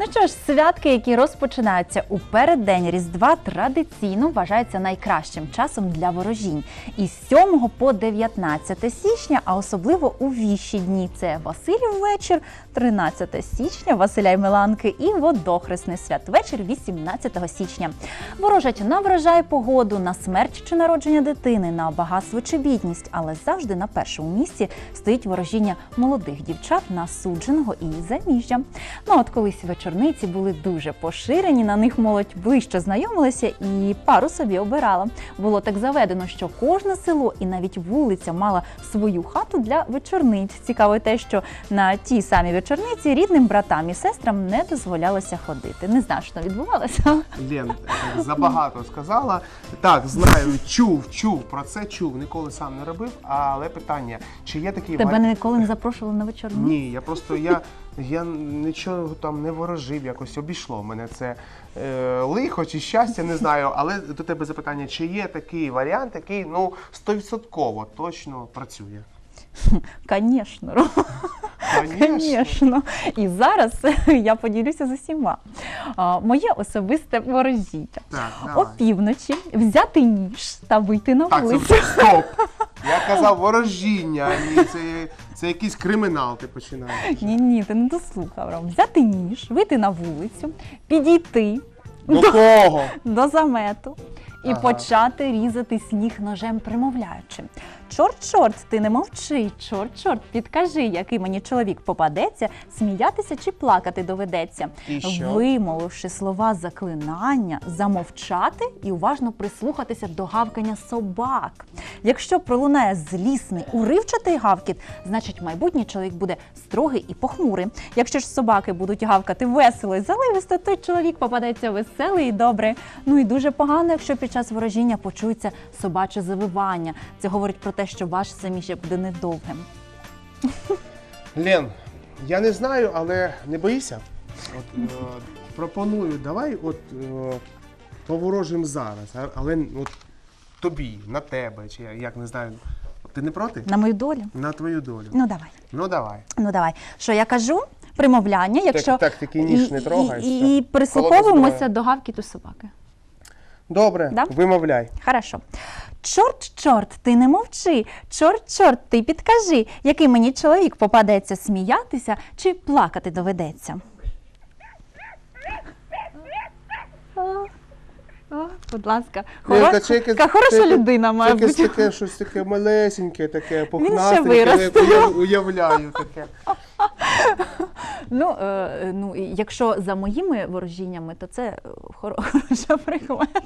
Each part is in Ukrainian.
Ну що ж, святки, які розпочинаються у переддень Різдва, традиційно вважаються найкращим часом для ворожінь. І з 7 по 19 січня, а особливо у віщі дні, це Василів вечір, 13 січня, Василя й Миланки і Водохресний святвечір 18 січня. Ворожать на врожай погоду, на смерть чи народження дитини, на багатство чи бідність, але завжди на першому місці стоїть ворожіння молодих дівчат на судженого і заміжжя. Ну от колись вечорниці були дуже поширені, на них молодь ближче знайомилася і пару собі обирала. Було так заведено, що кожне село і навіть вулиця мала свою хату для вечорниць. Цікаво те, що на ті самі вечорниці рідним братам і сестрам не дозволялося ходити. Не знаю, що відбувалося. Лен, забагато сказала. Так, знаю, чув, чув про це, чув, ніколи сам не робив. Але питання, чи є такий Тебе варіант? ніколи не запрошували на вечорниці? Ні, я просто я, я нічого там не ворожив, якось обійшло мене це е, лихо чи щастя, не знаю. Але до тебе запитання, чи є такий варіант, який ну стовідсотково точно працює? Звісно, Рома. Звісно. І зараз я поділюся з усіма. А, Моє особисте ворожіння. Так, О давай. півночі взяти ніж та вийти на Так, вулицю. стоп. Я казав ворожіння, а ні, це, це якийсь кримінал ти починаєш. Ні, ні, ти не дослухав. Ром. Взяти ніж, вийти на вулицю, підійти До кого? до замету і Ага. почати різати сніг ножем, примовляючи. Чорт, чорт, ти не мовчи, чорт, чорт, підкажи, який мені чоловік попадеться, сміятися чи плакати доведеться. І що? Вимовивши слова заклинання, замовчати і уважно прислухатися до гавкання собак. Якщо пролунає злісний, уривчатий гавкіт, значить майбутній чоловік буде строгий і похмурий. Якщо ж собаки будуть гавкати весело і заливисто, то чоловік попадеться веселий і добрий. Ну і дуже погано, якщо під час ворожіння почується собаче завивання. Це говорить про те, що ваше заміжжя буде недовгим. Лен, я не знаю, але не боїся. От, е, пропоную, давай от е, поворожимо зараз, а- але от тобі, на тебе, чи я як не знаю. Ти не проти? На мою долю. На твою долю. Ну давай. Ну давай. Ну давай. Що я кажу? Примовляння, якщо так, такий ніж і, не трогай, і, все. і, прислуховуємося до гавкіту собаки. Добре, Да? вимовляй. Хорошо. Чорт, чорт, ти не мовчи. Чорт, чорт, ти підкажи, який мені чоловік попадеться сміятися чи плакати доведеться. О, будь ласка, Лен, хоро... та це якесь- така хороша це- людина має це якесь бути. таке щось таке малесеньке, таке пухнастеньке, виросте. я уявляю таке. Ну, е, ну, і якщо за моїми ворожіннями, то це е, хоро- хороша прикмета.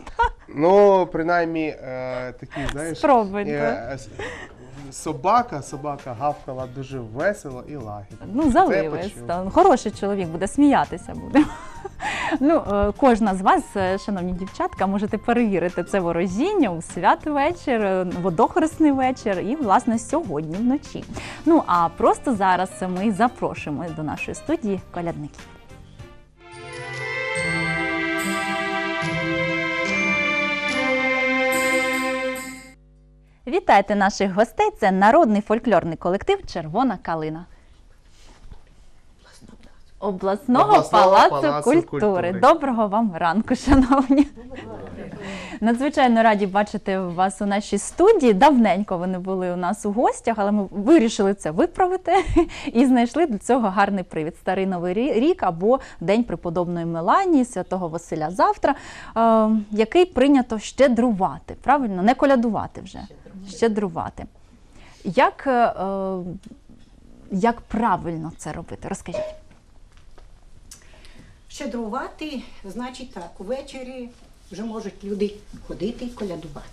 Ну, принаймні, е, такі, знаєш, Спробуйте. е, с- собака, собака гавкала дуже весело і лагідно. Ну, заливисто. Хороший чоловік буде сміятися буде. Ну, е, кожна з вас, е, шановні дівчатка, можете перевірити це ворожіння у святвечір, е, водохресний вечір і, власне, сьогодні вночі. Ну а просто зараз ми запрошуємо до нашої студії колядників. Вітайте наших гостей! Це народний фольклорний колектив Червона калина. Обласного, Обласного палацу, палацу культури. культури. Доброго вам ранку, шановні. Надзвичайно раді бачити вас у нашій студії. Давненько ви не були у нас у гостях, але ми вирішили це виправити і знайшли для цього гарний привід. Старий новий рік або День преподобної Меланії, святого Василя завтра, е, який прийнято щедрувати, правильно, не колядувати вже, щедрувати. Як, е, е, як правильно це робити? Розкажіть. Щедрувати, значить так, увечері вже можуть люди ходити і колядувати.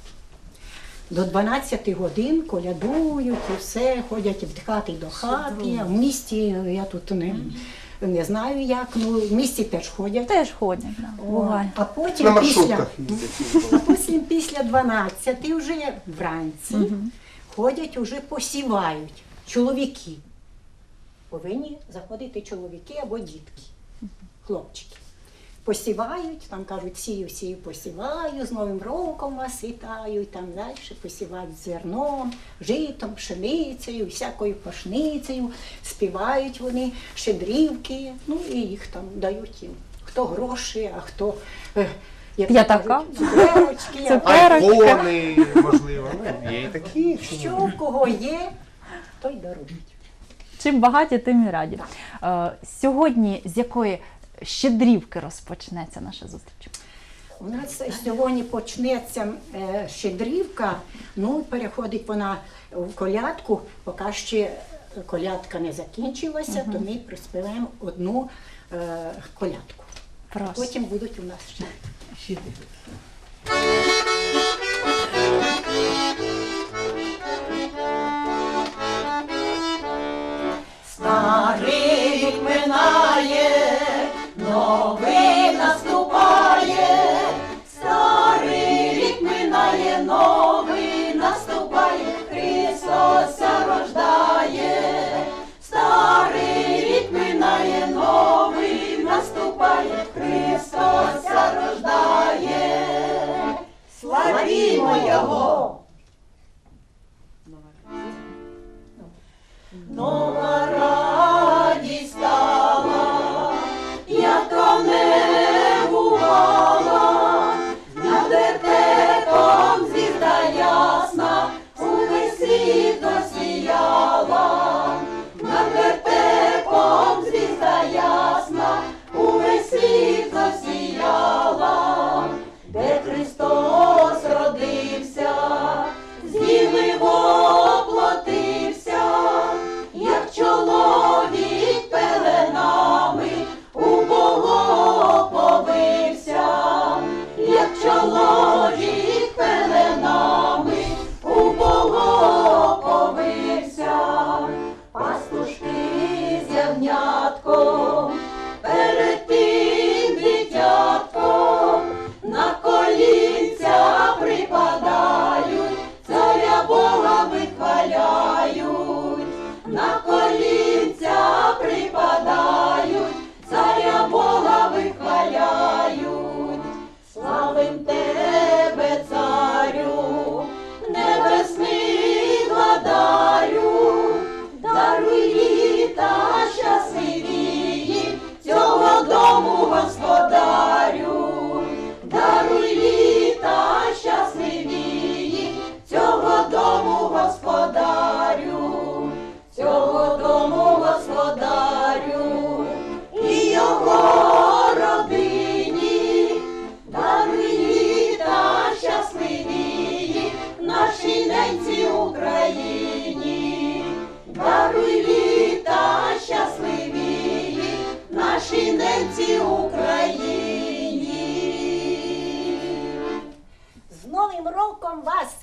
До 12 годин колядують і все, ходять від хати до хати. А в місті я тут не, не знаю як, ну в місті теж ходять. Теж ходять. Да. О, а потім На після, а потім після 12 вже вранці ходять, уже посівають чоловіки. Повинні заходити чоловіки або дітки, хлопчики. посівають, там кажуть, сію, сію, посіваю, з Новим роком вас вітаю, і там далі посівають зерном, житом, пшеницею, всякою пашницею, співають вони щедрівки, ну і їх там дають їм. Хто гроші, а хто е, як кажуть, цукерочки, Цукерочки. Айфони, можливо. Ну, є і такі. що в кого є, той дарують. Чим багаті, тим і раді. Е, Сьогодні з якої щедрівки розпочнеться наша зустріч? У нас сьогодні почнеться е, щедрівка, ну переходить вона в колядку, поки ще колядка не закінчилася, то ми приспіваємо одну е, колядку. Прошу. Потім будуть у нас ще. Старий новий наступає, старий рік минає, новий наступає, Христос рождає, старий рік минає, новий наступає, Христос рождає, славімо Його! Нова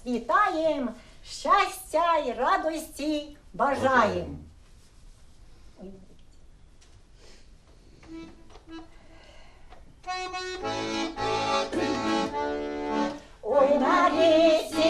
вітаєм, щастя й радості бажаєм. Ой, на річці,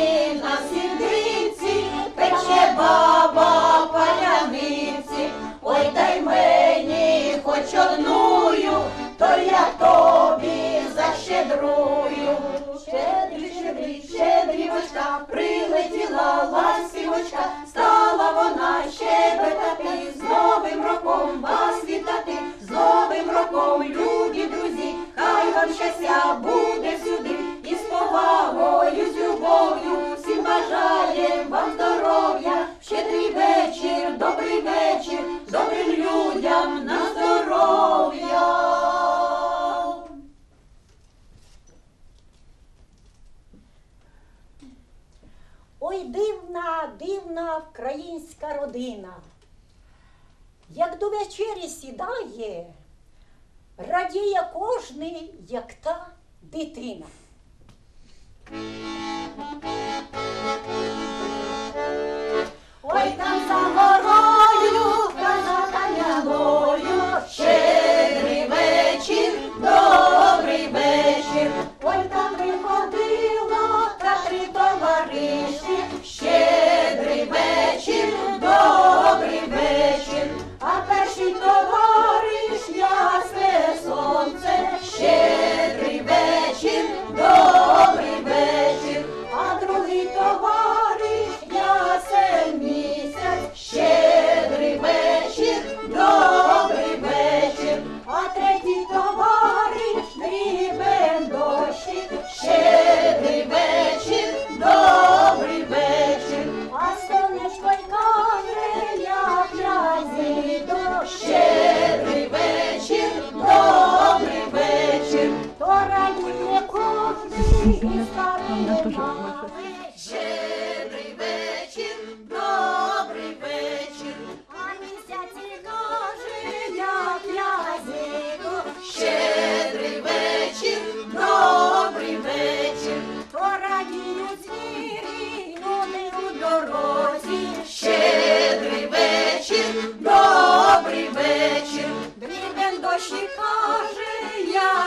добрий вечір, добрим людям на здоров'я. Ой, дивна, дивна українська родина. Як до вечері сідає, радіє кожний, як та дитина. Ой, там за то у дорозі. Щедрий вечір, добрий вечір. Дрібен дощі каже, як.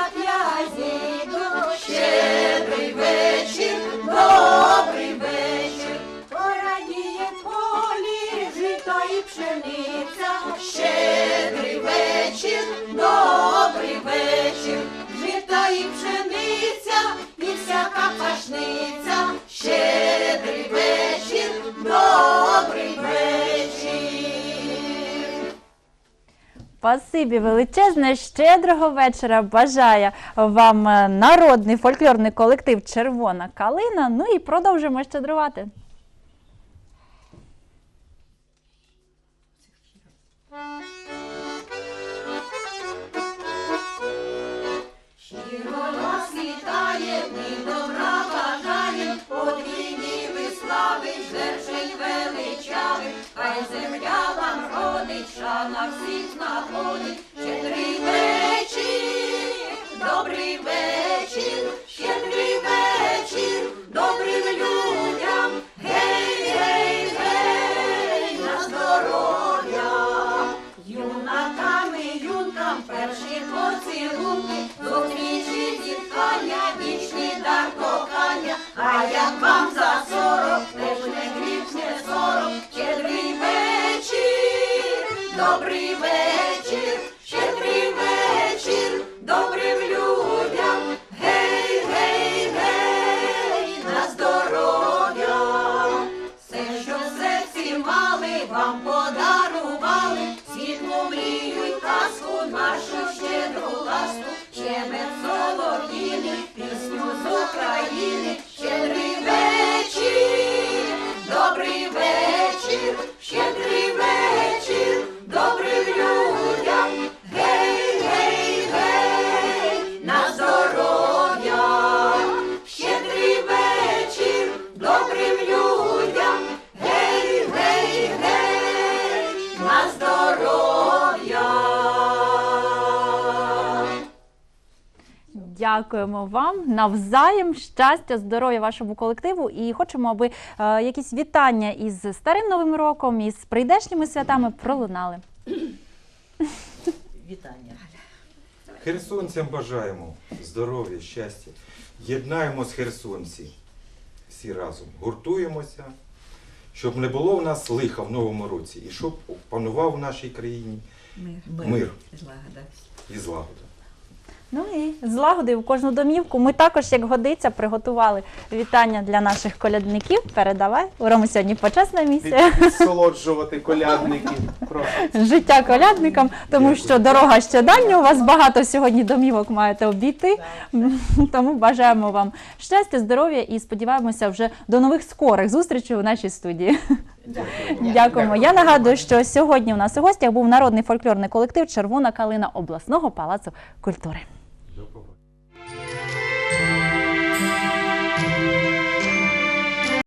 Щедрий вечір, добрий вечір. То радіє полі, і пшениця. Щедрий вечір, добрий вечір. Спасибі величезне, щедрого вечора бажає вам е, народний фольклорний колектив Червона калина. Ну і продовжимо щедрувати. Дякуємо вам навзаєм щастя, здоров'я вашому колективу. І хочемо, аби е, якісь вітання із старим новим роком, із прийдешніми святами пролунали. Вітання. Херсонцям бажаємо здоров'я, щастя. Єднаємось херсонці всі разом. Гуртуємося, щоб не було в нас лиха в новому році і щоб панував в нашій країні Мир. Мир. І злагода. Ну і злагоди в кожну домівку. Ми також, як годиться, приготували вітання для наших колядників. Передавай. У Роми сьогодні почесна місія. Підсолоджувати колядників. Життя колядникам, тому що дорога ще дальня. У вас багато сьогодні домівок маєте обійти. Тому бажаємо вам щастя, здоров'я і сподіваємося вже до нових скорих зустрічей у нашій студії. Дякуємо. Я нагадую, що сьогодні у нас у гостях був народний фольклорний колектив Червона калина обласного палацу культури.